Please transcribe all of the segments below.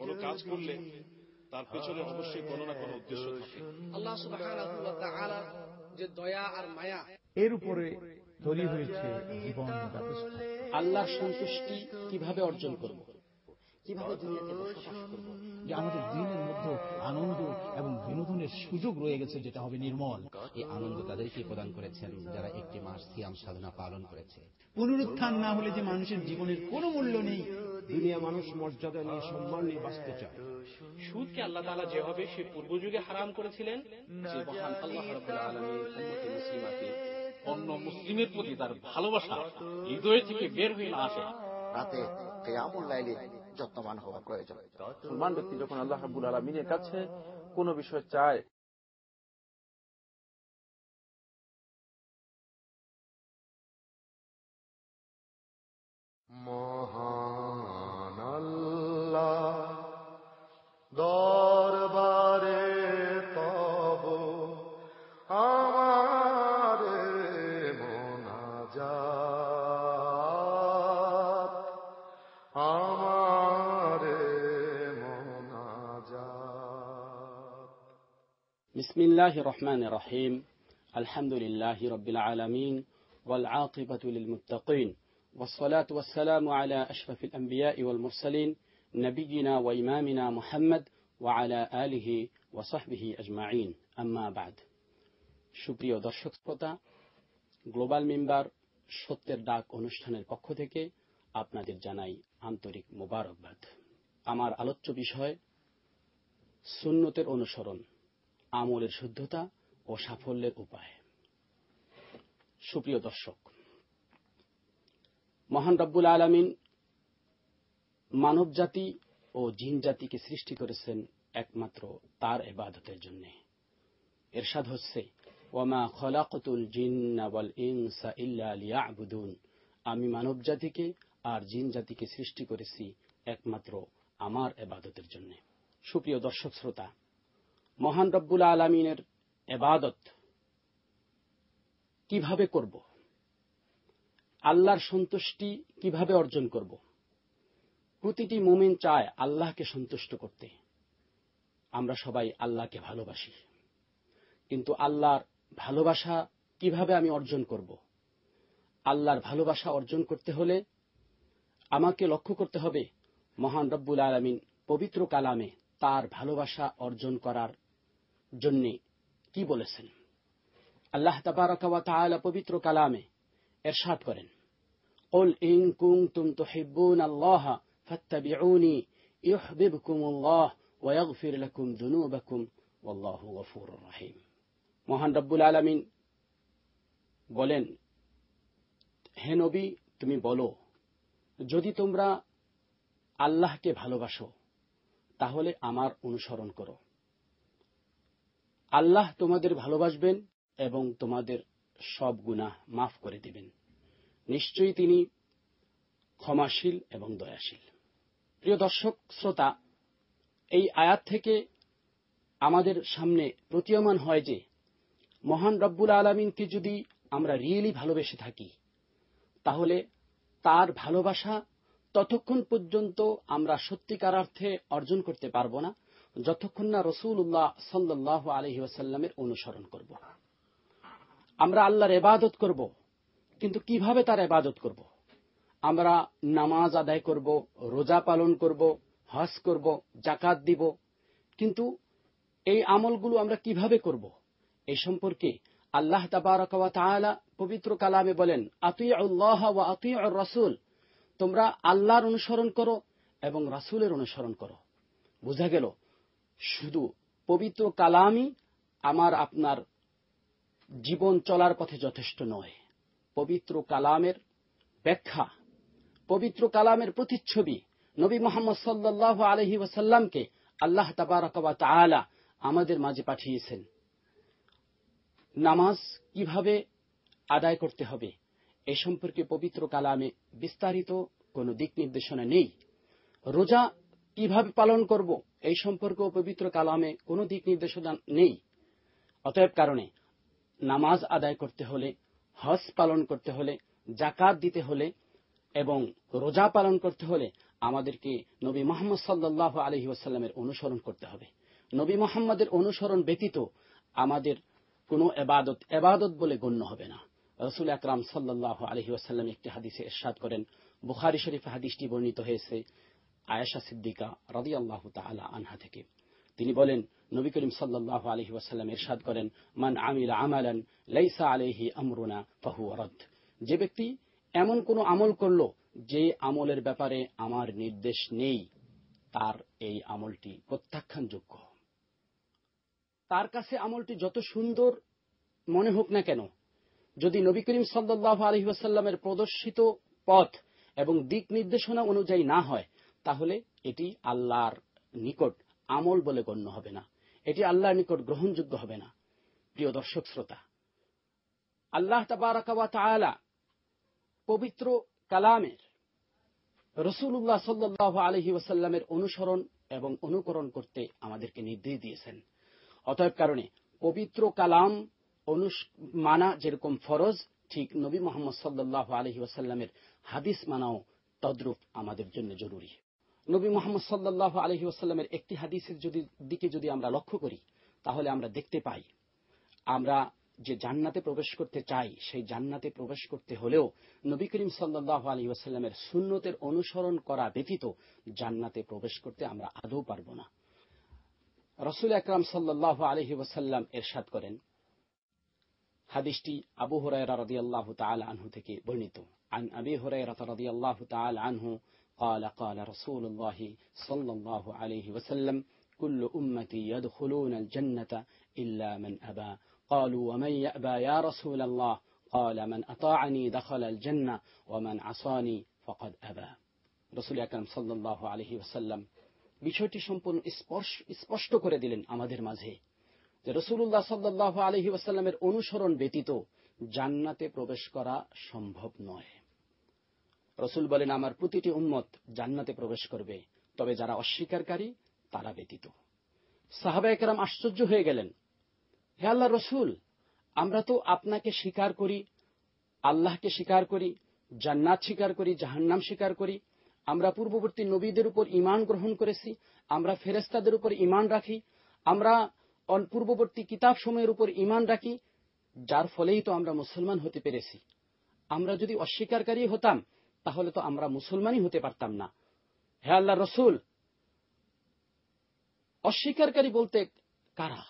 কোনো কাজ করলে তার পেছনে অবশ্যই কোনো না কোনো উদ্দেশ্য থাকে। আল্লাহ সুবাহ যে দয়া আর মায়া এর উপরে তৈরি হয়েছে জীবন আল্লাহ আল্লাহর সন্তুষ্টি কীভাবে অর্জন করব? কীভাবে দুনিয়াতে বসবাস করব? যে আমাদের দিনের মধ্যে আনন্দ এবং বিনোদনের সুযোগ রয়ে গেছে যেটা হবে নির্মল। এই আনন্দ তাদেরকে প্রদান করেছেন যারা একটি মাস সিয়াম সাধনা পালন করেছে। পুনরুত্থান না হলে যে মানুষের জীবনের কোনো মূল্য নেই। দুনিয়া মানুষ মর্যাদা নিয়ে সম্মান নিয়ে বাঁচতে চায়। সুদকে আল্লাহ তাআলা যেভাবে সে পূর্ব যুগে হারাম করেছিলেন মহান আল্লাহ মুসলিমাকে অন্য মুসলিমের প্রতি তার ভালোবাসা হৃদয় থেকে বের হয়ে না আসে। রাতে কেয়ামুল লাইলে যত্নবান হওয়া প্রয়োজন। মুসলমান ব্যক্তি যখন আল্লাহ হাবুল আলমিনের কাছে কোনো বিষয় চায় মহান بسم الله الرحمن الرحيم الحمد لله رب العالمين والعاقبة للمتقين والصلاة والسلام على أشرف الأنبياء والمرسلين نبينا وإمامنا محمد وعلى آله وصحبه أجمعين أما بعد সুপ্রিয় দর্শক শ্রোতা গ্লোবাল মেম্বার সত্যের ডাক অনুষ্ঠানের পক্ষ থেকে আপনাদের জানাই আন্তরিক মোবারকবাদ আমার আলোচ্য বিষয় সুন্নতের অনুসরণ আমলের শুদ্ধতা ও সাফল্যের উপায়। সুপ্রিয় দর্শক, মহান রব্বুল আলমিন মানব জাতি ও জিন জাতিকে সৃষ্টি করেছেন একমাত্র তার এবাদতের জন্য। এরশাদ হচ্ছে খলাকতুল ইনসা আমি মানব জাতিকে আর জিন জাতিকে সৃষ্টি করেছি একমাত্র আমার এবাদতের জন্য। সুপ্রিয় দর্শক শ্রোতা মহান রব্বুল আলমিনের এবাদত। কীভাবে করব? আল্লাহর সন্তুষ্টি কীভাবে অর্জন করব? প্রতিটি মুমিন চায় আল্লাহকে সন্তুষ্ট করতে। আমরা সবাই আল্লাহকে ভালোবাসি। কিন্তু আল্লাহর ভালোবাসা কীভাবে আমি অর্জন করব? আল্লাহর ভালোবাসা অর্জন করতে হলে আমাকে লক্ষ্য করতে হবে মহান রব্বুল আলমিন পবিত্র কালামে তার ভালোবাসা অর্জন করার জন্য কি বলেছেন আল্লাহ তাবারক ওয়া তাআলা পবিত্র কালামে এরশাদ করেন قل إن كنتم تحبون الله فاتبعوني يحببكم الله ويغفر لكم ذنوبكم والله غفور رحيم মহান রব্বুল আলামিন বলেন হে নবী তুমি বলো যদি তোমরা আল্লাহকে ভালোবাসো তাহলে আমার অনুসরণ করো আল্লাহ তোমাদের ভালোবাসবেন এবং তোমাদের সব গুনাহ মাফ করে দেবেন। নিশ্চয়ই তিনি ক্ষমাশীল এবং দয়াশীল। প্রিয় দর্শক, শ্রোতা, এই আয়াত থেকে আমাদের সামনে প্রতীয়মান হয় যে, মহান রব্বুল আলমিনকে যদি আমরা রিয়েলি ভালোবেসে থাকি, তাহলে তার ভালোবাসা ততক্ষণ পর্যন্ত আমরা সত্যিকার অর্থে অর্জন করতে পারব না। যতক্ষণ না রসুল্লাহ সাল্লাহ আলহি ওয়াসাল্লামের অনুসরণ করব। আমরা আল্লাহর এবাদত করব, কিন্তু কীভাবে তার এবাদত করব? আমরা নামাজ আদায় করব, রোজা পালন করব, হজ করব জাকাত দিব, কিন্তু এই আমলগুলো আমরা কীভাবে করব? এই সম্পর্কে আল্লাহ তাবারকালা পবিত্র কালামে বলেন আতুই আল্লাহ ওয়া আতুই রসুল। তোমরা আল্লাহর অনুসরণ করো এবং রাসুলের অনুসরণ করো। বোঝা গেল শুধু পবিত্র কালামই আমার আপনার জীবন চলার পথে যথেষ্ট নয়। পবিত্র কালামের ব্যাখ্যা, পবিত্র কালামের প্রতিচ্ছবি নবী মোহাম্মদ সাল্লাহ আলহি ওয়াসাল্লামকে আল্লাহ তাবারকবা তালা আমাদের মাঝে পাঠিয়েছেন। নামাজ কীভাবে আদায় করতে হবে এ সম্পর্কে পবিত্র কালামে বিস্তারিত কোনো দিক নির্দেশনা নেই। রোজা কীভাবে পালন করব? এই সম্পর্কেও পবিত্র কালামে কোনো দিক নির্দেশনা নেই। অতএব কারণে নামাজ আদায় করতে হলে, হজ পালন করতে হলে জাকাত দিতে হলে এবং রোজা পালন করতে হলে আমাদেরকে নবী মোহাম্মদ সাল্লাহ আলহি ওয়াসাল্লামের অনুসরণ করতে হবে। নবী মোহাম্মদের অনুসরণ ব্যতীত আমাদের কোনো এবাদত এবাদত বলে গণ্য হবে না। রসুল আকরাম সাল্লাহ আলহি ওয়াসাল্লাম একটি হাদিসে এরশাদ করেন। বুখারি শরীফ হাদিসটি বর্ণিত হয়েছে আয়েশা সিদ্দিকা রাদি আল্লাহ তালা আনহা থেকে। তিনি বলেন, নবী করিম সাল্লাহ আলহি ওয়াসাল্লাম এরশাদ করেন, মান আমিল আমালান লাইসা আলহি আমরুনা ফাহু রদ যে ব্যক্তি এমন কোন আমল করল, যে আমলের ব্যাপারে আমার নির্দেশ নেই, তার এই আমলটি প্রত্যাখ্যানযোগ্য। তার কাছে আমলটি যত সুন্দর মনে হোক না কেন, যদি নবী করিম সাল্লাহ আলহি ওয়াসাল্লামের প্রদর্শিত পথ এবং দিক নির্দেশনা অনুযায়ী না হয় তাহলে এটি আল্লাহর নিকট আমল বলে গণ্য হবে না। এটি আল্লাহর নিকট গ্রহণযোগ্য হবে না। প্রিয় দর্শক শ্রোতা, আল্লাহ তালা পবিত্র কালামের রসুল্লাহ সাল্লাহ আলহি ওসাল্লামের অনুসরণ এবং অনুকরণ করতে আমাদেরকে নির্দেশ দিয়েছেন। অতএব কারণে পবিত্র কালাম মানা যেরকম ফরজ, ঠিক নবী মোহাম্মদ সাল্লাহ আলহি ওসাল্লামের হাদিস মানাও তদ্রুপ আমাদের জন্য জরুরি। নবী মোহাম্মদ সাল্লাহ আলহি ওসাল্লামের একটি হাদিসের যদি দিকে যদি আমরা লক্ষ্য করি, তাহলে আমরা দেখতে পাই, আমরা যে জান্নাতে প্রবেশ করতে চাই, সেই জান্নাতে প্রবেশ করতে হলেও নবী করিম সাল্লাহ আলী ওসাল্লামের সুন্নতের অনুসরণ করা ব্যতীত জান্নাতে প্রবেশ করতে আমরা আদৌ পারব না। রসুল আকরাম সাল্লাহ আলহি ওসাল্লাম এরশাদ করেন হাদিসটি আবু হরাইরা রদি আল্লাহ তাল আনহু থেকে বর্ণিত عن أبي هريرة رضي الله تعالى عنه قال قال رسول الله صلى الله عليه وسلم كل أمتي يدخلون الجنة إلا من أبى قالوا ومن يأبى يا رسول الله قال من أطاعني دخل الجنة ومن عصاني فقد أبى রসুল আকরম সাল্লাহ আলহি ওসাল্লাম বিষয়টি সম্পূর্ণ স্পষ্ট করে দিলেন আমাদের মাঝে যে রসুল্লাহ সাল্লাহ আলহি ওসাল্লামের অনুসরণ ব্যতীত জান্নাতে প্রবেশ করা সম্ভব নয়। রসুল বলেন, আমার প্রতিটি উম্মত জান্নাতে প্রবেশ করবে, তবে যারা অস্বীকারী, তারা ব্যতীত। সাহাবা একরাম আশ্চর্য হয়ে গেলেন। হে আল্লাহ রসুল, আমরা তো আপনাকে স্বীকার করি, আল্লাহকে স্বীকার করি, জান্নাত স্বীকার করি, জাহান্নাম স্বীকার করি। আমরা পূর্ববর্তী নবীদের উপর ইমান গ্রহণ করেছি, আমরা ফেরেস্তাদের উপর ইমান রাখি, আমরা পূর্ববর্তী কিতাব সময়ের উপর ইমান রাখি, যার ফলেই তো আমরা মুসলমান হতে পেরেছি। আমরা যদি অস্বীকারী হতাম, তাহলে তো আমরা মুসলমানই হতে পারতাম না। হে আল্লাহ রসুল অস্বীকারী বলতে কারা?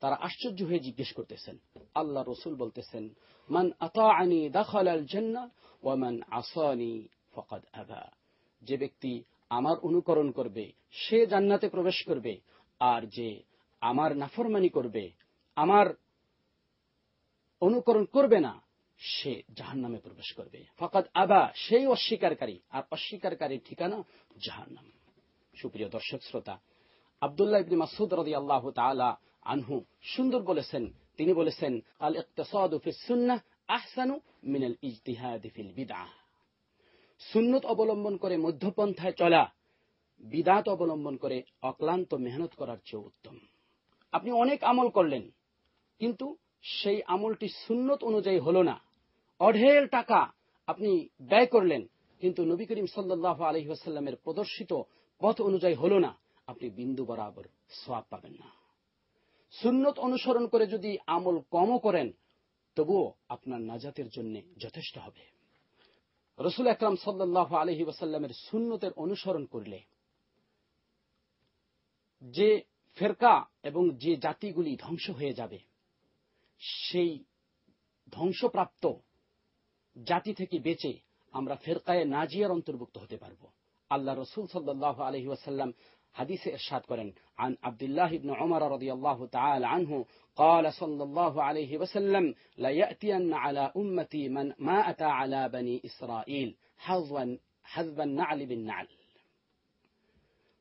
তারা আশ্চর্য হয়ে জিজ্ঞেস করতেছেন। আল্লাহ রসুল বলতেছেন, মান আতাআনি দাখাল আল জান্নাহ ওয়া মান আসানি ফাকাদ আবা। যে ব্যক্তি আমার অনুকরণ করবে, সে জান্নাতে প্রবেশ করবে, আর যে আমার নাফরমানি করবে, আমার অনুকরণ করবে না, সে জাহান্নামে প্রবেশ করবে। ফকাত আবা, সেই অস্বীকারী, আর অস্বীকারীর ঠিকানা জাহান্নাম। সুপ্রিয় দর্শক, শ্রোতা, আবদুল্লাহ ইবনে মাসুদ রদি আল্লাহ তাআলা আনহু সুন্দর বলেছেন। তিনি বলেছেন আল ইকতাসাদু ফিস সুন্নাহ আহসানু মিনাল ইজতিহাদ ফিল বিদআহ। সুন্নত অবলম্বন করে মধ্যপন্থায় চলা, বিদাত অবলম্বন করে অক্লান্ত মেহনত করার চেয়ে উত্তম। আপনি অনেক আমল করলেন, কিন্তু সেই আমলটি সুন্নত অনুযায়ী হল না। অঢেল টাকা আপনি ব্যয় করলেন, কিন্তু নবী করিম সাল্লাহ আলহিহাস্লামের প্রদর্শিত পথ অনুযায়ী হল না। আপনি বিন্দু বরাবর সোয়াব পাবেন না। সুন্নত অনুসরণ করে যদি আমল কমও করেন, তবুও আপনার নাজাতের জন্য যথেষ্ট হবে। রসুল আকরাম সাল্লাহ আলহি সুন্নতের অনুসরণ করলে যে ফেরকা এবং যে জাতিগুলি ধ্বংস হয়ে যাবে সেই ধ্বংসপ্রাপ্ত জাতি থেকে বেঁচে আমরা ফেরকায়ে নাজিয়ার অন্তর্ভুক্ত হতে পারব আল্লাহ রসুল সাল্লাহ আলহি ওয়াসাল্লাম حديث إرشاد قرن عن عبد الله بن عمر رضي الله تعالى عنه قال صلى الله عليه وسلم لا يأتين على أمتي من ما أتى على بني إسرائيل حظوا حذب النعل بالنعل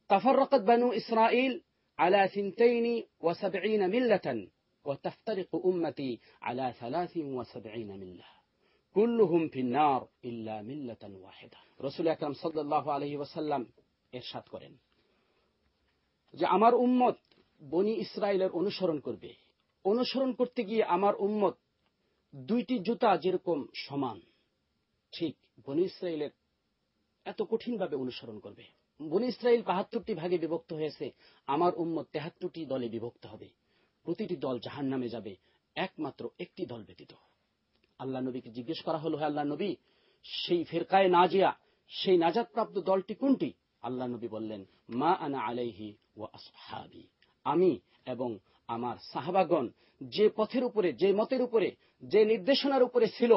تفرقت بنو إسرائيل على ثنتين وسبعين ملة وتفترق أمتي على ثلاث وسبعين ملة كلهم في النار إلا ملة واحدة رسول أكرم صلى الله عليه وسلم إرشاد قرن যে আমার উম্মত বনি ইসরায়েলের অনুসরণ করবে অনুসরণ করতে গিয়ে আমার উম্মত দুইটি জুতা যেরকম সমান ঠিক বনি ইসরায়েলের এত কঠিনভাবে অনুসরণ করবে বনি ইসরায়েল বাহাত্তরটি ভাগে বিভক্ত হয়েছে। আমার উম্মত তেহাত্তরটি দলে বিভক্ত হবে। প্রতিটি দল জাহান নামে যাবে। একমাত্র একটি দল ব্যতীত। আল্লাহ নবীকে জিজ্ঞেস করা হলো আল্লাহ নবী, সেই ফেরকায় নাজিয়া, সেই নাজাদপ্রাপ্ত দলটি কোনটি? আল্লাহ নবী বললেন, মা আনা আলাইহি ও আসহাবি। আমি এবং আমার সাহাবাগণ যে পথের উপরে, যে মতের উপরে, যে নির্দেশনার উপরে ছিল,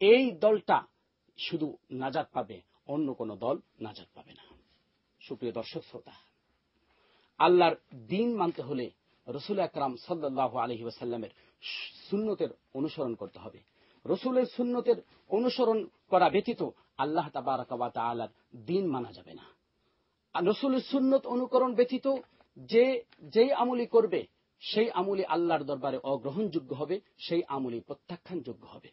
এই দলটা শুধু নাজাদ পাবে, অন্য কোন দল নাজাদ পাবে না। সুপ্রিয় দর্শক শ্রোতা, আল্লাহর দিন মানতে হলে রসুল আকরাম সাল্লাহ আলহি ওয়াসাল্লামের সুন্নতের অনুসরণ করতে হবে। রসুলের সুন্নতের অনুসরণ করা ব্যতীত আল্লাহ তাবারাকাবা তালার দিন মানা যাবে না। রসুলের সুন্নত অনুকরণ ব্যতীত যে, যেই আমলি করবে, সেই আমলি আল্লাহর দরবারে অগ্রহণযোগ্য হবে, সেই আমলি প্রত্যাখ্যানযোগ্য হবে।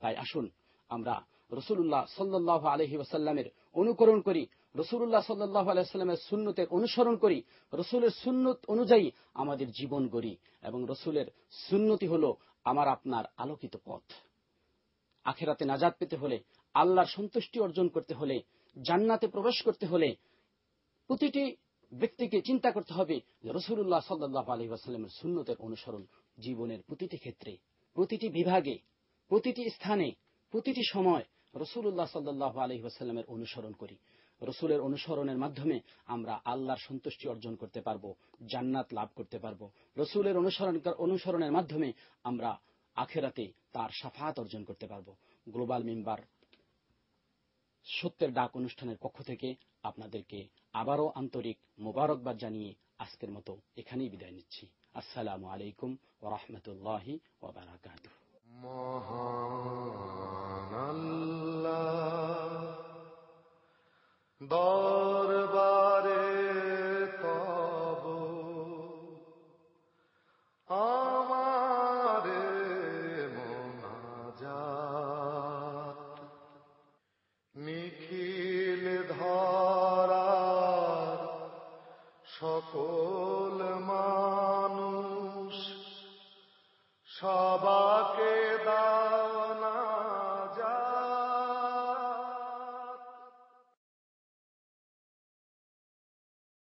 তাই আসুন আমরা রসুল্লাহ সাল্লাহ আলহি ওয়াসাল্লামের অনুকরণ করি রসুল্লাহ সাল্লাহ আলাইস্লামের সুন্নতের অনুসরণ করি, রসুলের সুন্নত অনুযায়ী আমাদের জীবন গড়ি এবং রসুলের সুন্নতি হল আমার আপনার আলোকিত পথ। আখেরাতে নাজাদ পেতে হলে, আল্লাহর সন্তুষ্টি অর্জন করতে হলে, জান্নাতে প্রবেশ করতে হলে প্রতিটি ব্যক্তিকে চিন্তা করতে হবে যে রসুল্লাহ সাল্লাহ আলহি আসাল্লামের সুন্নতের অনুসরণ জীবনের প্রতিটি ক্ষেত্রে, প্রতিটি বিভাগে, প্রতিটি স্থানে, প্রতিটি সময় রসুল্লাহ সাল্লাহ আলহি আসাল্লামের অনুসরণ করি। রসুলের অনুসরণের মাধ্যমে আমরা আল্লাহর সন্তুষ্টি অর্জন করতে পারব, জান্নাত লাভ করতে পারব। রসুলের অনুসরণ, অনুসরণের মাধ্যমে আমরা আখেরাতে তার সাফাত অর্জন করতে পারব। গ্লোবাল মেম্বার সত্যের ডাক অনুষ্ঠানের পক্ষ থেকে আপনাদেরকে আবারও আন্তরিক মোবারকবাদ জানিয়ে আজকের মতো এখানেই বিদায় নিচ্ছি। আসসালামু আলাইকুম ওরহমতুল্লাহি ওবরাকাত মহান দরবারে